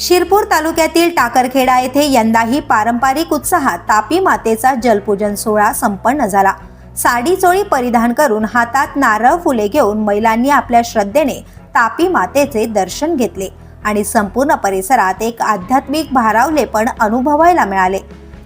शिरपूर तालुक्यातील टाकरखेडा येथे यंदाही पारंपरिक उत्साहात तापी मातेचा जलपूजन सोहळा संपन्न झाला. साडी चोळी परिधान करून हातात नारळ फुले घेऊन महिलांनी आपल्या श्रद्धेने तापी मातेचे दर्शन घेतले आणि संपूर्ण परिसरात एक आध्यात्मिक भारावले पण अनुभवायला मिळाले.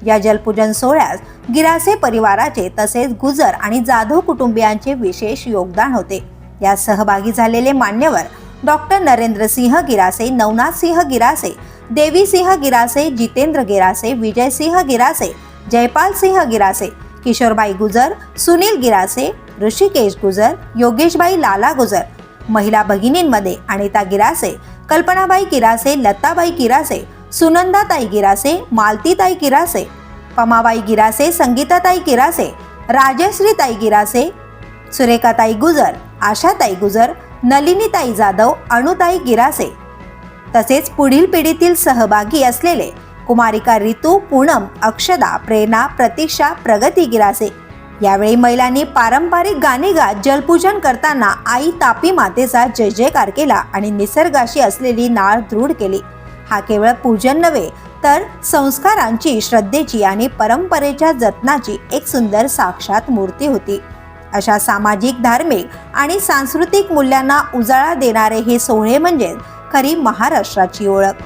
या जलपूजन सोहळ्यास गिरासे परिवाराचे तसेच गुजर आणि जाधव कुटुंबियांचे विशेष योगदान होते. या सहभागी झालेले मान्यवर डॉक्टर नरेंद्र सिंह गिरासे नवनाथ सिंह गिरासे देवी सिंह गिरासे जितेंद्र गिरासे विजय सिंह गिरासे जयपाल सिंह गिरासे किशोरबाई गुजर सुनील गिरासे ऋषिकेश गुजर योगेशबाई लाला गुजर महिला भगिनींमध्ये अनिता गिरासे कल्पनाबाई गिरासे लताबाई गिरासे सुनंदाताई गिरासे मालतीताई गिरासे पमाबाई गिरासे संगीताताई गिरासे राजश्रीताई गिरासे सुरेखाताई गुजर आशाताई गुजर नलिनीताई जाधव अणुताई गिरासे. तसेच पुढील पिढीतील सहभागी असलेले कुमारिका रितू पूनम अक्षदा प्रेरणा प्रतीक्षा प्रगती गिरासे. यावेळी महिलांनी पारंपरिक गाणे गात जलपूजन करताना आई तापी मातेचा जय जयकार केला आणि निसर्गाशी असलेली नाळ दृढ केली. हा केवळ पूजन नव्हे तर संस्कारांची श्रद्धेची आणि परंपरेच्या जतनाची एक सुंदर साक्षात मूर्ती होती. अशा सामाजिक धार्मिक आणि सांस्कृतिक मूल्यांना उजाळा देणारे हे सोहळे म्हणजे खरी महाराष्ट्राची ओळख.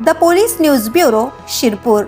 The police news bureau Shirpur.